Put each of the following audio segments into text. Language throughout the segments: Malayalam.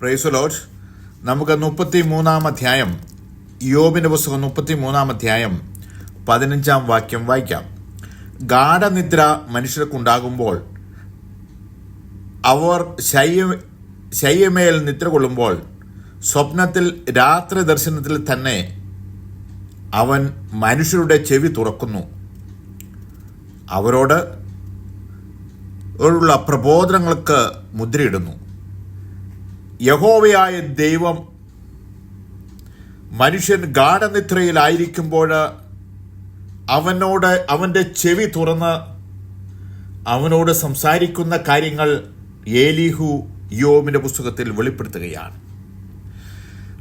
പ്രൈസ് ലോഡ് നമുക്ക് മുപ്പത്തി മൂന്നാം അധ്യായം യോബിന്റെ പുസ്തകം മുപ്പത്തി മൂന്നാം അധ്യായം പതിനഞ്ചാം വാക്യം വായിക്കാം. ഗാഠനിദ്ര മനുഷ്യർക്കുണ്ടാകുമ്പോൾ അവർ ശയ്യ ശയ്യമേൽ നിദ്ര കൊള്ളുമ്പോൾ സ്വപ്നത്തിൽ രാത്രി ദർശനത്തിൽ തന്നെ അവൻ മനുഷ്യരുടെ ചെവി തുറക്കുന്നു. അവരോട് ഉള്ള പ്രബോധനങ്ങൾക്ക് മുദ്രയിടുന്നു. യഹോവയായ ദൈവം മനുഷ്യൻ ഗാഠനിദ്രയിലായിരിക്കുമ്പോൾ അവനോട് അവന്റെ ചെവി തുറന്ന് അവനോട് സംസാരിക്കുന്ന കാര്യങ്ങൾ ഏലിഹു യോമിന്റെ പുസ്തകത്തിൽ വെളിപ്പെടുത്തുകയാണ്.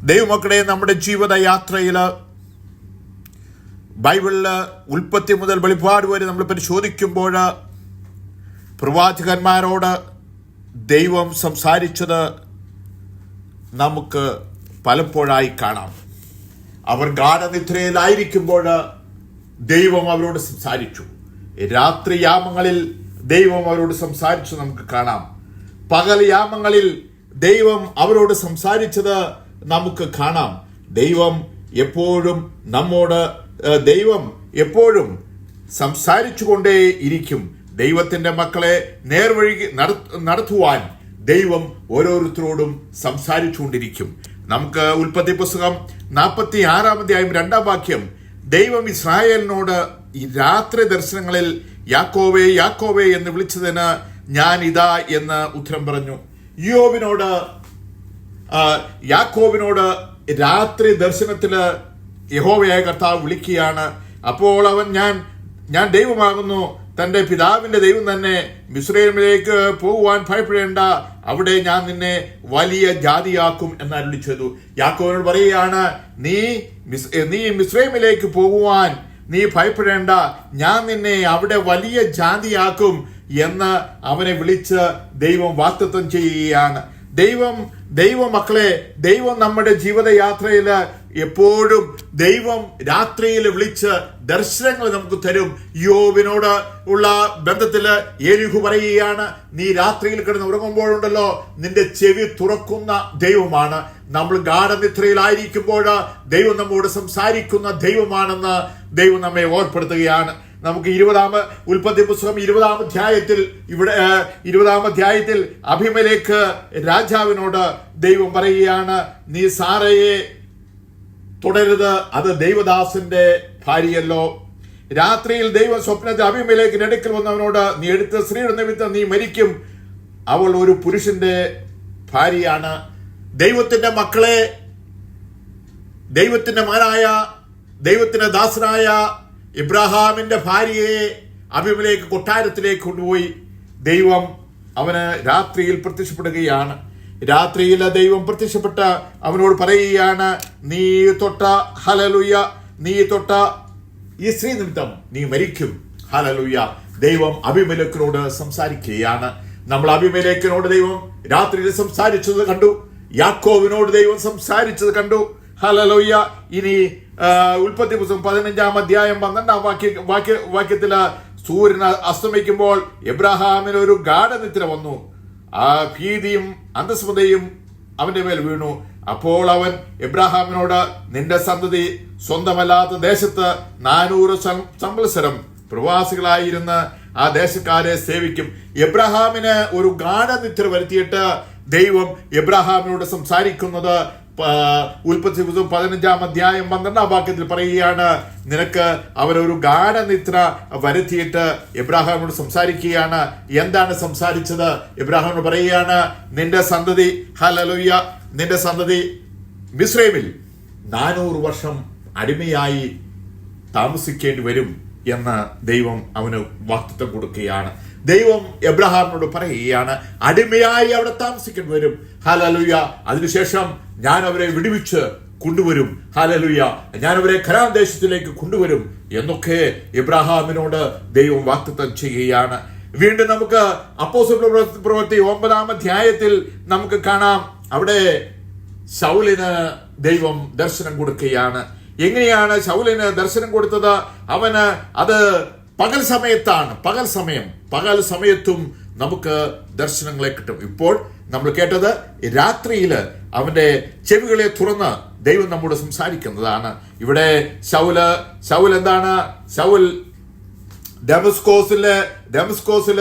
ദൈവമക്കളെ നമ്മുടെ ജീവിതയാത്രയിൽ ബൈബിളിൽ ഉൽപ്പത്തി മുതൽ വെളിപ്പാട് വരെ നമ്മൾ പരിശോധിക്കുമ്പോൾ പ്രവാചകന്മാരോട് ദൈവം സംസാരിച്ചത് നമുക്ക് പലപ്പോഴായി കാണാം. അവർ ഗാഠനിദ്രയിലായിരിക്കുമ്പോൾ ദൈവം അവരോട് സംസാരിച്ചു. രാത്രി യാമങ്ങളിൽ ദൈവം അവരോട് സംസാരിച്ചു നമുക്ക് കാണാം. പകൽ യാമങ്ങളിൽ ദൈവം അവരോട് സംസാരിച്ചത് നമുക്ക് കാണാം. ദൈവം എപ്പോഴും നമ്മോട് ദൈവം എപ്പോഴും സംസാരിച്ചുകൊണ്ടേ ഇരിക്കും ദൈവത്തിന്റെ മക്കളെ നേർവഴി നട- നടത്തുവാൻ ദൈവം ഓരോരുത്തരോടും സംസാരിച്ചുകൊണ്ടിരിക്കും. നമുക്ക് ഉൽപ്പത്തി പുസ്തകം നാൽപ്പത്തി ആറാം അധ്യായം രണ്ടാം വാക്യം. ദൈവം ഇസ്രായേലിനോട് ഈ രാത്രി ദർശനങ്ങളിൽ യാക്കോവേ യാക്കോവേ എന്ന് വിളിച്ചതിന് ഞാൻ ഇതാ എന്ന് ഉത്തരം പറഞ്ഞു. യോബിനോട് യാക്കോബിനോട് രാത്രി ദർശനത്തിൽ യഹോവയായ കർത്താവ് വിളിക്കുകയാണ്. അപ്പോൾ അവൻ ഞാൻ ഞാൻ ദൈവമാകുന്നു. തന്റെ പിതാവിന്റെ ദൈവം തന്നെ മിസ്രൈമിലേക്ക് പോകുവാൻ ഭയപ്പെടേണ്ട. അവിടെ ഞാൻ നിന്നെ വലിയ ജാതിയാക്കും എന്ന് അരുളി ചെയ്തു. യാക്കോവിനോട് പറയുകയാണ് നീ നീ മിസ്രൈമിലേക്ക് പോകുവാൻ നീ ഭയപ്പെടേണ്ട. ഞാൻ നിന്നെ അവിടെ വലിയ ജാതിയാക്കും എന്ന് അവനെ വിളിച്ച് ദൈവം വാക്തത്വം ചെയ്യുകയാണ്. ദൈവം ദൈവ മക്കളെ ദൈവം നമ്മുടെ ജീവിതയാത്രയിൽ എപ്പോഴും ദൈവം രാത്രിയിൽ വിളിച്ച് ദർശനങ്ങൾ നമുക്ക് തരും. യോബിനോട് ഉള്ള ബന്ധത്തിൽ ഏരിഹു പറയുകയാണ് നീ രാത്രിയിൽ കിടന്ന് ഉറങ്ങുമ്പോഴുണ്ടല്ലോ നിന്റെ ചെവി തുറക്കുന്ന ദൈവമാണ്. നമ്മൾ ഗാഠനിദ്രയിലായിരിക്കുമ്പോൾ ദൈവം നമ്മോട് സംസാരിക്കുന്ന ദൈവമാണെന്ന് ദൈവം നമ്മെ ഓർപ്പെടുത്തുകയാണ്. നമുക്ക് ഇരുപതാമ ഉൽപ്പത്തി പുസ്തകം ഇരുപതാം അധ്യായത്തിൽ ഇവിടെ ഇരുപതാം അധ്യായത്തിൽ അഭിമലേക്ക് രാജാവിനോട് ദൈവം പറയുകയാണ് നീ സാറയെ തുടരുത്. അത് ദൈവദാസിന്റെ ഭാര്യയല്ലോ. രാത്രിയിൽ ദൈവം സ്വപ്നത്തെ അഭിമലേക്ക് അടുക്കൽ വന്നവനോട് നീ എടുത്ത സ്ത്രീയുടെ നിമിത്തം നീ മരിക്കും. അവൾ ഒരു പുരുഷന്റെ ഭാര്യയാണ്. ദൈവത്തിന്റെ മക്കളെ ദൈവത്തിന്റെ മകനായ ദൈവത്തിന്റെ ദാസനായ ഇബ്രാഹാമിന്റെ ഭാര്യയെ അഭിമലേക്ക് കൊട്ടാരത്തിലേക്ക് കൊണ്ടുപോയി. ദൈവം അവന് രാത്രിയിൽ പ്രത്യക്ഷപ്പെടുകയാണ്. രാത്രിയിൽ ദൈവം പ്രത്യക്ഷപ്പെട്ട അവനോട് പറയുകയാണ് നീ തൊട്ട ഹലലുയ നീ തൊട്ട ഈ സ്ത്രീ നിമിത്തം നീ മരിക്കും. ഹലലുയ ദൈവം അഭിമലക്കിനോട് സംസാരിക്കുകയാണ്. നമ്മൾ അഭിമലേഖനോട് ദൈവം രാത്രിയിൽ സംസാരിച്ചത് കണ്ടു. യാക്കോവിനോട് ദൈവം സംസാരിച്ചത് കണ്ടു. ഹലലോയ്യ ഇനി ഉൽപ്പത്തി പുസ്തകം പതിനഞ്ചാം അധ്യായം പന്ത്രണ്ടാം വാക്യ വാക്യ വാക്യത്തിൽ സൂര്യൻ അസ്തമിക്കുമ്പോൾ എബ്രഹാമിന് ഒരു ഗാഠനിദ്ര വന്നു. ആ ഭീതിയും അന്തസ്മതയും അവന്റെ മേൽ വീണു. അപ്പോൾ അവൻ എബ്രാഹാമിനോട് നിന്റെ സന്തതി സ്വന്തമല്ലാത്ത ദേശത്ത് നാനൂറ് സംവത്സരം പ്രവാസികളായിരുന്ന ആ ദേശക്കാരെ സേവിക്കും. എബ്രഹാമിന് ഒരു ഗാഠനിദ്ര വരുത്തിയിട്ട് ദൈവം എബ്രഹാമിനോട് സംസാരിക്കുന്നത് ഉൽപ്പത്തി പുസ്തകം പതിനഞ്ചാം അധ്യായം പന്ത്രണ്ടാം വാക്യത്തിൽ പറയുകയാണ് നിനക്ക് അവരൊരു ഗാഠനിദ്ര വരുത്തിയിട്ട് എബ്രാഹാമിനോട് സംസാരിക്കുകയാണ്. എന്താണ് സംസാരിച്ചത്? എബ്രാഹാമിനോട് പറയുകയാണ് നിന്റെ സന്തതി ഹലലുയ്യ നിന്റെ സന്തതി മിസ്രൈമിൽ നാനൂറ് വർഷം അടിമയായി താമസിക്കേണ്ടി വരും എന്ന് ദൈവം അവന് വാക്തത്വം കൊടുക്കുകയാണ്. ദൈവം എബ്രഹാമിനോട് പറയുകയാണ് അടിമയായി അവിടെ താമസിക്കാൻ വരും. ഹലലുയ. അതിനുശേഷം ഞാൻ അവരെ വിടുവിച്ച് കൊണ്ടുവരും. ഹാലലുയ. ഞാൻ അവരെ ഖരാൻ ദേശത്തിലേക്ക് കൊണ്ടുവരും. എന്നൊക്കെ എബ്രഹാമിനോട് ദൈവം വാക്തത്വം ചെയ്യുകയാണ്. വീണ്ടും നമുക്ക് പ്രവൃത്തി- പ്രവൃത്തി ഒമ്പതാം അധ്യായത്തിൽ നമുക്ക് കാണാം. അവിടെ ശൗലിന് ദൈവം ദർശനം കൊടുക്കുകയാണ്. എങ്ങനെയാണ് ശൗലിന് ദർശനം കൊടുത്തത്? അവന് അത് പകൽ സമയത്താണ് പകൽ സമയം. പകൽ സമയത്തും നമുക്ക് ദർശനങ്ങളെ കിട്ടും. ഇപ്പോൾ നമ്മൾ കേട്ടത് രാത്രിയിൽ അവന്റെ ചെവികളെ തുറന്ന് ദൈവം നമ്മോട് സംസാരിക്കുന്നതാണ്. ഇവിടെ ശൗൽ ശൗൽ എന്താണ്? ശൗൽ ഡെമസ്കോസിൽ ഡെമസ്കോസിൽ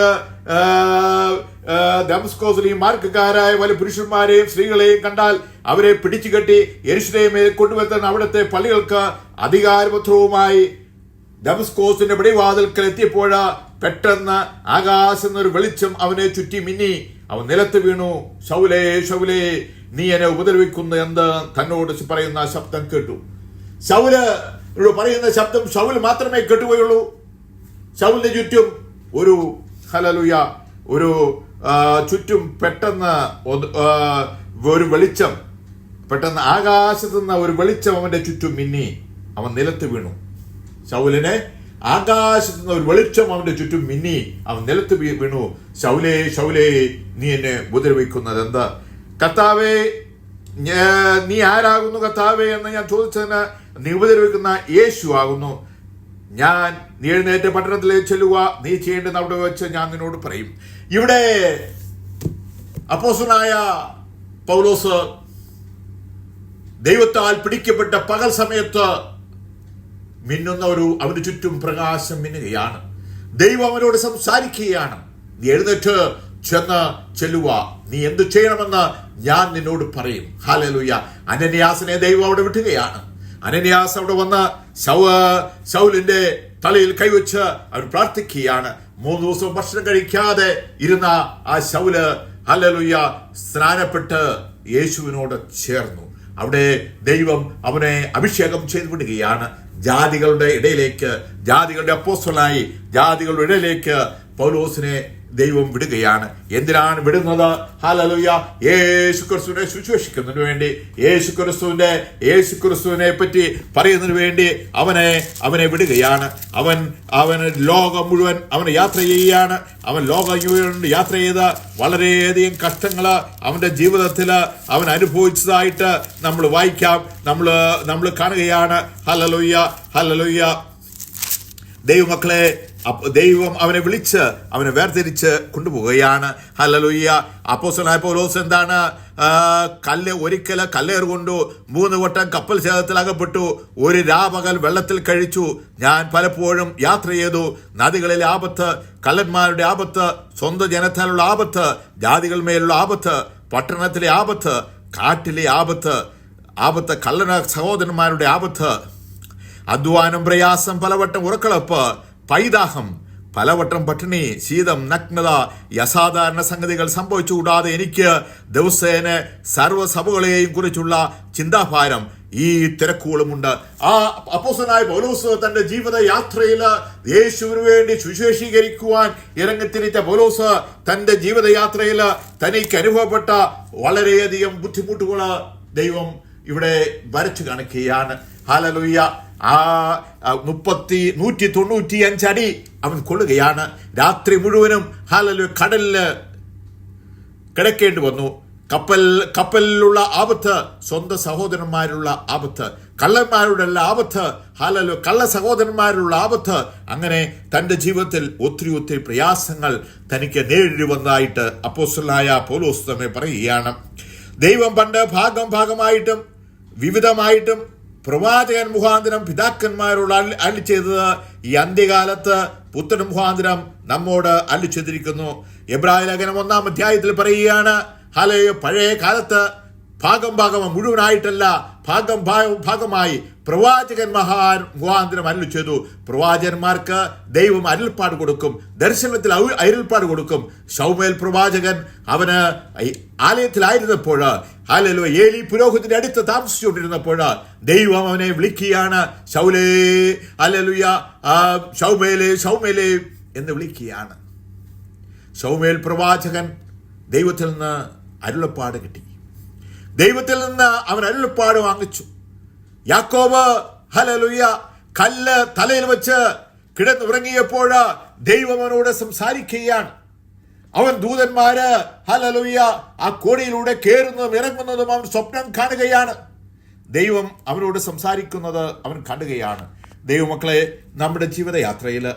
ഡെമസ്കോസിൽ ഈ മാർഗക്കാരായ വലിയ പുരുഷന്മാരെയും സ്ത്രീകളെയും കണ്ടാൽ അവരെ പിടിച്ചു കെട്ടി യെരുശലേമിൽ കൊണ്ടുവരുത്താൻ അവിടുത്തെ പള്ളികൾക്ക് അധികാരപത്രവുമായി ഡെമസ്കോസിന്റെ വെടിവാതിൽക്കൽ എത്തിയപ്പോഴാ പെട്ടെന്ന് ആകാശം എന്നൊരു വെളിച്ചം അവനെ ചുറ്റി മിന്നി. അവൻ നിലത്ത് വീണു. ശൗലേ ശൗലേ നീ എന്നെ ഉപദ്രവിക്കുന്നു എന്ന് തന്നോട് പറയുന്ന ശബ്ദം കേട്ടു. ശൗൽ പറയുന്ന ശബ്ദം ഷൗൽ മാത്രമേ കേട്ടുപോയുള്ളൂ. ശൗലിന്റെ ചുറ്റും ഒരു ഹലലുയ ഒരു ചുറ്റും പെട്ടെന്ന് ഒരു വെളിച്ചം പെട്ടെന്ന് ആകാശത്തുനിന്ന് ഒരു വെളിച്ചം അവന്റെ ചുറ്റും മിന്നി. അവൻ നിലത്ത് വീണു. ശൗലിനെ ആകാശത്ത് നിന്ന് ഒരു വെളിച്ചം അവന്റെ ചുറ്റും മിന്നി അവൻ നിലത്ത് വീണു. ശൗലേ ശൗലേ നീ എന്നെ ഉപദ്രവിക്കുന്നത് എന്താ? കർത്താവേ നീ ആരാകുന്നു കർത്താവേ എന്ന് ഞാൻ ചോദിച്ചതിന് നീ ഉപദ്രവിക്കുന്ന യേശു ആകുന്നു. ഞാൻ നീ എഴുന്നേറ്റ് പട്ടണത്തിലേക്ക് ചെല്ലുക. നീ ചെയ്യേണ്ടത് അവിടെ വെച്ച് ഞാൻ നിന്നോട് പറയും. ഇവിടെ അപ്പോസനായ പൗലോസ് ദൈവത്താൽ പിടിക്കപ്പെട്ട പകൽ സമയത്ത് മിന്നുന്ന ഒരു അവന് ചുറ്റും പ്രകാശം മിന്നുകയാണ്. ദൈവം അവനോട് സംസാരിക്കുകയാണ്. നീ എഴുന്നേറ്റ് ചെന്ന് ചെല്ലുക. നീ എന്ത് ചെയ്യണമെന്ന് ഞാൻ നിന്നോട് പറയും. ഹാലലുയ്യ അനന്യാസിനെ ദൈവം അവിടെ വിട്ടുകയാണ്. അനന്യാസ് അവിടെ വന്ന് ശൗ ശൗലിന്റെ തലയിൽ കൈവച്ച് അവൻ പ്രാർത്ഥിക്കുകയാണ്. മൂന്ന് ദിവസം ഭക്ഷണം കഴിക്കാതെ ഇരുന്ന ആ ശൗൽ ഹലലുയ്യ സ്നാനപ്പെട്ട് യേശുവിനോട് ചേർന്നു. അവിടെ ദൈവം അവനെ അഭിഷേകം ചെയ്തു വിടുകയാണ് ജാതികളുടെ ഇടയിലേക്ക് ജാതികളുടെ അപ്പോസ്റ്റലായി ജാതികളുടെ ഇടയിലേക്ക് പൗലോസിനെ ദൈവം വിടുകയാണ്. എന്തിനാണ് വിടുന്നത്? ഹാലലുയ യേശു ക്രിസ്തുവിനെ ശുശ്രൂഷിക്കുന്നതിന് വേണ്ടി യേശു ക്രിസ്തുവിന്റെ യേശു ക്രിസ്തുവിനെ പറ്റി പറയുന്നതിന് വേണ്ടി അവനെ അവനെ വിടുകയാണ്. അവൻ അവന് ലോകം മുഴുവൻ അവൻ യാത്ര ചെയ്യുകയാണ്. അവൻ ലോകം മുഴുവൻ യാത്ര ചെയ്ത് വളരെയധികം കഷ്ടങ്ങൾ അവന്റെ ജീവിതത്തിൽ അവൻ അനുഭവിച്ചതായിട്ട് നമ്മൾ വായിക്കാം. നമ്മൾ നമ്മൾ കാണുകയാണ്. ഹലലുയ്യ ഹലലുയ്യ ദൈവമക്കളെ ദൈവം അവനെ വിളിച്ച് അവനെ വേർതിരിച്ച് കൊണ്ടുപോവുകയാണ്. ഹലലുയ്യ അപ്പോസനായ പോലോസ് എന്താണ്? കല്ല് ഒരിക്കൽ കല്ലേർ കൊണ്ടു മൂന്ന് വട്ടം കപ്പൽ ചേതത്തിൽ അകപ്പെട്ടു ഒരു രാപകൽ വെള്ളത്തിൽ കഴിച്ചു. ഞാൻ പലപ്പോഴും യാത്ര ചെയ്തു. നദികളിലെ ആപത്ത് കല്ലന്മാരുടെ ആപത്ത് സ്വന്തം ജനത്താലുള്ള ആപത്ത് ജാതികൾ മേലുള്ള ആപത്ത് പട്ടണത്തിലെ ആപത്ത് കാട്ടിലെ ആപത്ത് ആപത്ത് കള്ളന സഹോദരന്മാരുടെ ആപത്ത് അധ്വാനം പ്രയാസം പലവട്ടം ഉറക്കളപ്പ് പൈതാഹം. പലവട്ടം പട്ടിണി ശീതം നഗ്നത ഈ അസാധാരണ സംഗതികൾ സംഭവിച്ചുകൂടാതെ എനിക്ക് ദിവസേന സർവസഭകളെയും കുറിച്ചുള്ള ചിന്താഭാരം ഈ തിരക്കുകളുമുണ്ട്. ആ അപ്പോസനായ പൗലോസ് തന്റെ ജീവിത യാത്രയിൽ യേശുവിന് വേണ്ടി സുശേഷീകരിക്കുവാൻ ഇറങ്ങിത്തിരിച്ച പൗലോസ് തന്റെ ജീവിതയാത്രയിൽ തനിക്ക് അനുഭവപ്പെട്ട വളരെയധികം ബുദ്ധിമുട്ടുകൾ ദൈവം ഇവിടെ വരച്ചു കാണിക്കുകയാണ്. ഹാലലുയ്യ. ആ മുപ്പത്തി നൂറ്റി തൊണ്ണൂറ്റി അഞ്ചടി അവൻ കൊള്ളുകയാണ്. രാത്രി മുഴുവനും ഹാലലു കടലിൽ കിടക്കേണ്ടി വന്നു. കപ്പൽ കപ്പലിലുള്ള ആപത്ത് സ്വന്തം സഹോദരന്മാരുള്ള ആപത്ത് കള്ളന്മാരുടെ ആപത്ത് ഹാലലു കള്ള സഹോദരന്മാരുള്ള ആപത്ത്. അങ്ങനെ തന്റെ ജീവിതത്തിൽ ഒത്തിരി ഒത്തിരി പ്രയാസങ്ങൾ തനിക്ക് നേരിടി വന്നതായിട്ട് അപ്പോസ്റ്റലായ പോലോസ് തന്നെ പറയുകയാണ്. ദൈവം പണ്ട് ഭാഗം ഭാഗമായിട്ടും വിവിധമായിട്ടും പ്രവാചകൻ മുഖാന്തരം പിതാക്കന്മാരോട് അല്ലി ചെയ്തത് ഈ അന്ത്യകാലത്ത് പുത്രൻ മുഖാന്തരം നമ്മോട് അല്ലി എബ്രാഹിം ലേഖനം ഒന്നാം അധ്യായത്തിൽ പറയുകയാണ് ഹലയോ പഴയ കാലത്ത് ഭാഗം ഭാഗം മുഴുവനായിട്ടല്ല ഭാഗം ഭാഗം ഭാഗമായി പ്രവാചകൻ മഹാ മുഖാന്തരം അരുൾ ചെയ്തു. പ്രവാചകന്മാർക്ക് ദൈവം അരുൾപ്പാട് കൊടുക്കും ദർശനത്തിൽ അരുൾപ്പാട് കൊടുക്കും. സൗമേൽ പ്രവാചകൻ അവന് ആലയത്തിലായിരുന്നപ്പോൾ ഹാലലോ ഏലി പുരോഹിതന്റെ അടുത്ത് താമസിച്ചുകൊണ്ടിരുന്നപ്പോൾ ദൈവം അവനെ വിളിക്കുകയാണ് ശൗലേ അലലുയ ഷൗമേലേ ഷൗമേലേ എന്ന് വിളിക്കുകയാണ്. സൗമേൽ പ്രവാചകൻ ദൈവത്തിൽ നിന്ന് അരുളപ്പാട് കിട്ടി. ദൈവത്തിൽ നിന്ന് അവൻ അരുളപ്പാട് വാങ്ങിച്ചു. യാക്കോബ് ഹലലുയ കല്ല് തലയിൽ വെച്ച് കിടന്നുറങ്ങിയപ്പോൾ ദൈവം അവനോട് സംസാരിക്കുകയാണ്. അവൻ ദൂതന്മാര് ഹലലുയ ആ കോടിയിലൂടെ കയറുന്നതും ഇറങ്ങുന്നതും അവൻ സ്വപ്നം കാണുകയാണ്. ദൈവം അവനോട് സംസാരിക്കുന്നത് അവൻ കാണുകയാണ് ദൈവമക്കളെ നമ്മുടെ ജീവിതയാത്രയിൽ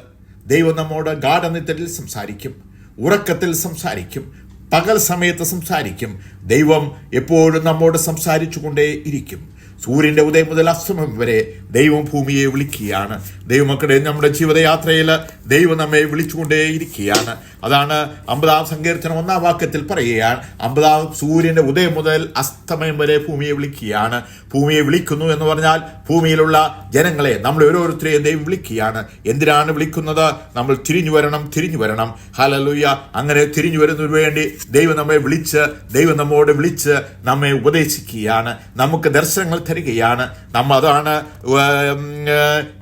ദൈവം നമ്മോട് ഗാഠനിത്തരിൽ സംസാരിക്കും ഉറക്കത്തിൽ സംസാരിക്കും പകൽ സമയത്ത് സംസാരിക്കും. ദൈവം എപ്പോഴും നമ്മോട് സംസാരിച്ചു കൊണ്ടേ ഇരിക്കും. സൂര്യന്റെ ഉദയം മുതൽ അസ്തമം വരെ ദൈവം ഭൂമിയെ വിളിക്കുകയാണ്. ദൈവമക്കളെ നമ്മുടെ ജീവിതയാത്രയിൽ ദൈവം നമ്മെ വിളിച്ചുകൊണ്ടേയിരിക്കുകയാണ് അതാണ് അമ്പതാം സങ്കീർത്തനം ഒന്നാം വാക്യത്തിൽ പറയുകയാണ്. അമ്പതാം സൂര്യന്റെ ഉദയം മുതൽ അസ്തമയം വരെ ഭൂമിയെ വിളിക്കുകയാണ്. ഭൂമിയെ വിളിക്കുന്നു എന്ന് പറഞ്ഞാൽ ഭൂമിയിലുള്ള ജനങ്ങളെ നമ്മൾ ഓരോരുത്തരെയും ദൈവം വിളിക്കുകയാണ്. എന്തിനാണ് വിളിക്കുന്നത്? നമ്മൾ തിരിഞ്ഞു വരണം തിരിഞ്ഞു വരണം. ഹലലുയ്യ അങ്ങനെ തിരിഞ്ഞു വരുന്നതിന് വേണ്ടി ദൈവം നമ്മെ വിളിച്ച് ദൈവം നമ്മോട് വിളിച്ച് നമ്മെ ഉപദേശിക്കുകയാണ്. നമുക്ക് ദർശനങ്ങൾ തരികയാണ്. നമ്മ അതാണ്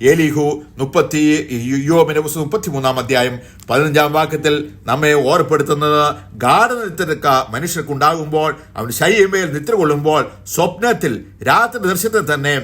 ഏലിഹു മുപ്പത്തി യോമിന് പുസ്തകം മുപ്പത്തി മൂന്നാം അധ്യായം പതിനഞ്ചാം വാക്യത്തിൽ നമ്മെ ഓർപ്പെടുത്തുന്നത് ഗാഠനിദ്രക്ക മനുഷ്യർക്കുണ്ടാകുമ്പോൾ അവൻ ശൈമേൽ നിദ്ര കൊള്ളുമ്പോൾ സ്വപ്നത്തിൽ രാത്രി ദർശനത്തിൽ തന്നെ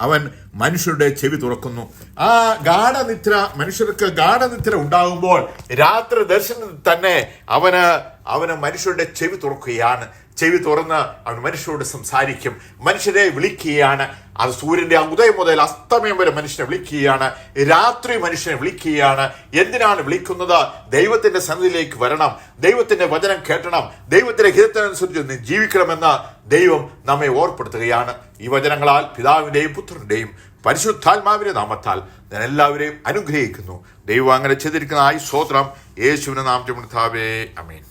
അവൻ മനുഷ്യരുടെ ചെവി തുറക്കുന്നു. ആ ഗാഠനിദ്ര മനുഷ്യർക്ക് ഗാഠനിദ്ര ഉണ്ടാകുമ്പോൾ രാത്രി ദർശനത്തിൽ തന്നെ അവന് അവന് മനുഷ്യരുടെ ചെവി തുറക്കുകയാണ്. ചെവി തുറന്ന് അവൻ മനുഷ്യരോട് സംസാരിക്കും. മനുഷ്യരെ വിളിക്കുകയാണ്. അത് സൂര്യന്റെ ഉദയം മുതൽ അസ്തമയം വരെ മനുഷ്യനെ വിളിക്കുകയാണ്. രാത്രി മനുഷ്യനെ വിളിക്കുകയാണ്. എന്തിനാണ് വിളിക്കുന്നത്? ദൈവത്തിന്റെ സന്നിധിയിലേക്ക് വരണം. ദൈവത്തിന്റെ വചനം കേട്ടണം. ദൈവത്തിന്റെ ഹിതത്തിനനുസരിച്ച് ജീവിക്കണമെന്ന് ദൈവം നമ്മെ ഓർപ്പെടുത്തുകയാണ്. ഈ വചനങ്ങളാൽ പിതാവിന്റെയും പുത്രന്റെയും പരിശുദ്ധാത്മാവിന്റെ നാമത്താൽ ഞാൻ എല്ലാവരെയും അനുഗ്രഹിക്കുന്നു. ദൈവം അങ്ങനെ ചെയ്തിരിക്കുന്ന ആയി സ്വോത്രം യേശുവിനെ നാം ചുമതാവേ അമീൻ